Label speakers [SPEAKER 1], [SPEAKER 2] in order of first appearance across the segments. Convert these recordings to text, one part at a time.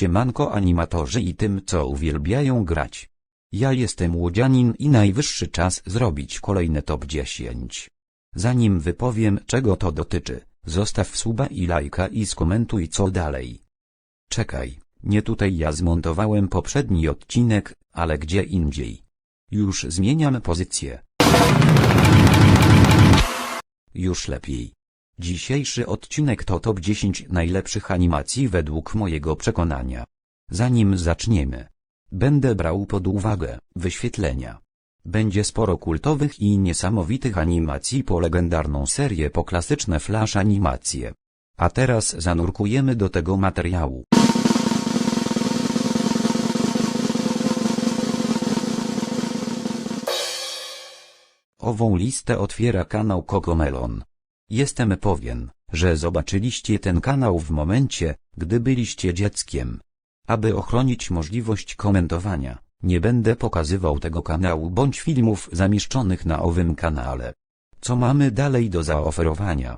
[SPEAKER 1] Siemanko animatorzy i tym co uwielbiają grać. Ja jestem Łodzianin i najwyższy czas zrobić kolejne top 10. Zanim wypowiem czego to dotyczy, zostaw suba i lajka i skomentuj co dalej. Czekaj, nie tutaj ja zmontowałem poprzedni odcinek, ale gdzie indziej. Już zmieniam pozycję. Już lepiej. Dzisiejszy odcinek to top 10 najlepszych animacji według mojego przekonania. Zanim zaczniemy, będę brał pod uwagę wyświetlenia. Będzie sporo kultowych i niesamowitych animacji po legendarną serię po klasyczne flash animacje. A teraz zanurkujemy do tego materiału. Ową listę otwiera kanał Cocomelon. Jestem pewien, że zobaczyliście ten kanał w momencie, gdy byliście dzieckiem. Aby ochronić możliwość komentowania, nie będę pokazywał tego kanału bądź filmów zamieszczonych na owym kanale. Co mamy dalej do zaoferowania?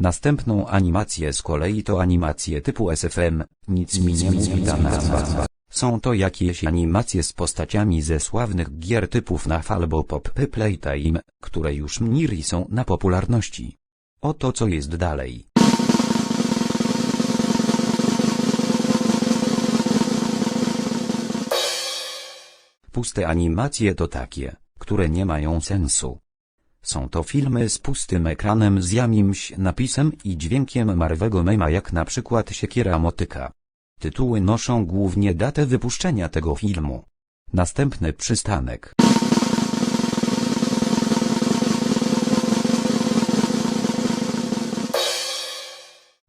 [SPEAKER 1] Następną animację z kolei to animacje typu SFM, nic mi nie mówi ta nazwa. Są to jakieś animacje z postaciami ze sławnych gier typu FNAF albo Pop Playtime, które już mniri są na popularności. Oto co jest dalej. Puste animacje to takie, które nie mają sensu. Są to filmy z pustym ekranem z jakimś napisem i dźwiękiem marwego mema jak na przykład Siekiera Motyka. Tytuły noszą głównie datę wypuszczenia tego filmu. Następny przystanek.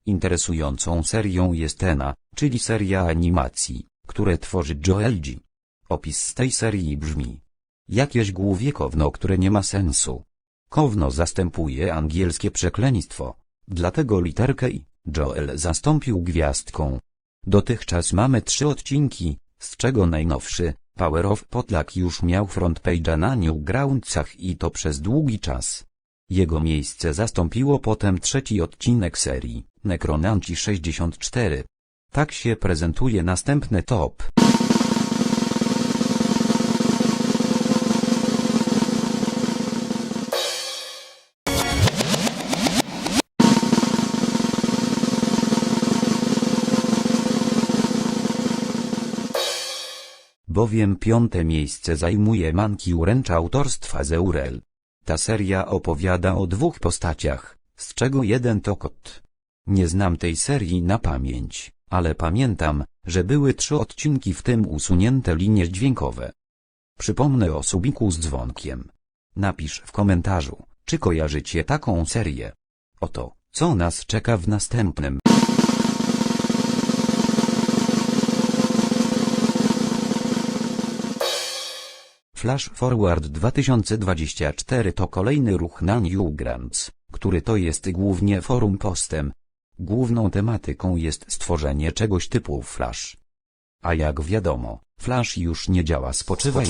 [SPEAKER 1] Interesującą serią jest Ena, czyli seria animacji, które tworzy Joel G. Opis z tej serii brzmi. Jakieś główie kowno, które nie ma sensu. Kowno zastępuje angielskie przekleństwo. Dlatego literkę i Joel zastąpił gwiazdką. Dotychczas mamy trzy odcinki, z czego najnowszy, Power of Potluck już miał frontpage'a na Newgroundsach i to przez długi czas. Jego miejsce zastąpiło potem trzeci odcinek serii, Necronanci 64. Tak się prezentuje następny top. Bowiem piąte miejsce zajmuje Manki Uręcz autorstwa Zeurel. Ta seria opowiada o dwóch postaciach, z czego jeden to kot. Nie znam tej serii na pamięć, ale pamiętam, że były trzy odcinki w tym usunięte linie dźwiękowe. Przypomnę o subiku z dzwonkiem. Napisz w komentarzu, czy kojarzycie taką serię. Oto, co nas czeka w następnym. Flash Forward 2024 to kolejny ruch na Newgrounds, który to jest głównie forum postem. Główną tematyką jest stworzenie czegoś typu Flash. A jak wiadomo, Flash już nie działa spoczywaj.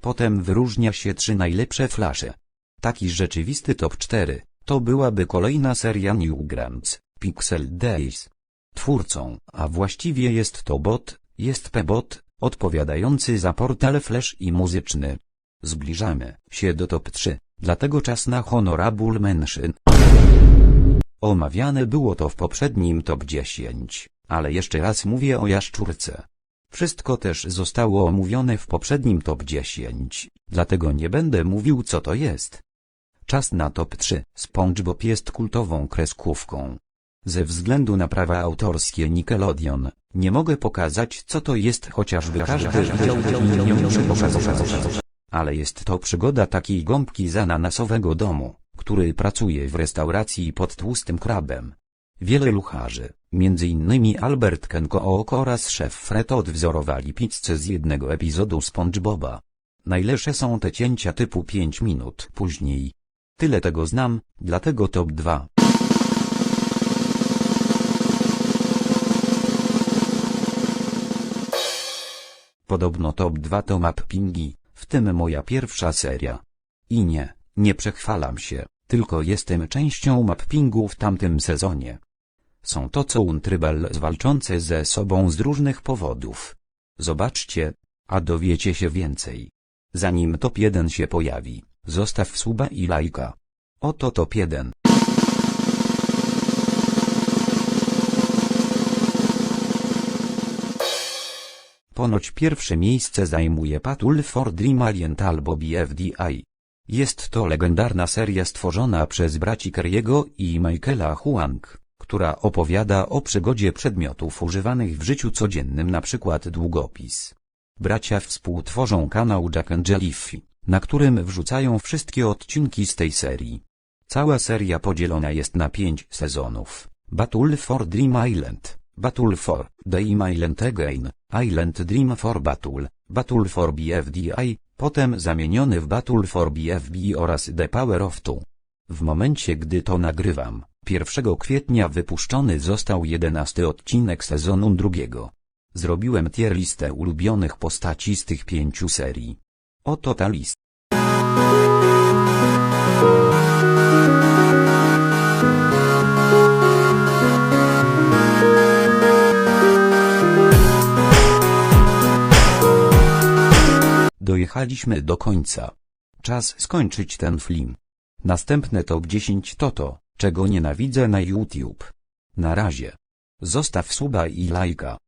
[SPEAKER 1] Potem wyróżnia się trzy najlepsze Flashe. Taki rzeczywisty top 4, to byłaby kolejna seria Newgrounds, Pixel Days. Twórcą, a właściwie jest to bot, jest Pebot, odpowiadający za portal Flash i muzyczny. Zbliżamy się do top 3, dlatego czas na Honorable Mention. Omawiane było to w poprzednim top 10, ale jeszcze raz mówię o jaszczurce. Wszystko też zostało omówione w poprzednim top 10, dlatego nie będę mówił co to jest. Czas na top 3. SpongeBob jest kultową kreskówką. Ze względu na prawa autorskie Nickelodeon, nie mogę pokazać co to jest chociażby każdy widział nie muszę pokazać. Ale jest to przygoda takiej gąbki z ananasowego domu, który pracuje w restauracji pod tłustym krabem. Wiele lucharzy, między innymi Albert Kenko oraz szef Fred odwzorowali pizzę z jednego epizodu SpongeBoba. Najlepsze są te cięcia typu 5 minut później. Tyle tego znam, dlatego top 2. Podobno top 2 to mappingi, w tym moja pierwsza seria. I nie, Nie przechwalam się, tylko jestem częścią mappingu w tamtym sezonie. Są to co untrybal walczące ze sobą z różnych powodów. Zobaczcie, a dowiecie się więcej. Zanim top 1 się pojawi, zostaw suba i lajka. Oto top 1. Ponoć pierwsze miejsce zajmuje Patul for Dream Alien albo BFDI. Jest to legendarna seria stworzona przez braci Kerry'ego i Michaela Huang, która opowiada o przygodzie przedmiotów używanych w życiu codziennym przykład długopis. Bracia współtworzą kanał Jack and Jellyfy, na którym wrzucają wszystkie odcinki z tej serii. Cała seria podzielona jest na pięć sezonów. Battle for Dream Island, Battle for Dream Island Again, Island Dream for Battle, Battle for BFDI, potem zamieniony w Battle for BFB oraz The Power of Two. W momencie gdy to nagrywam, 1 kwietnia wypuszczony został jedenasty odcinek sezonu drugiego. Zrobiłem tier listę ulubionych postaci z tych pięciu serii. Oto ta lista. Dojechaliśmy do końca. Czas skończyć ten film. Następne top 10 to to, czego nienawidzę na YouTube. Na razie. Zostaw suba i lajka.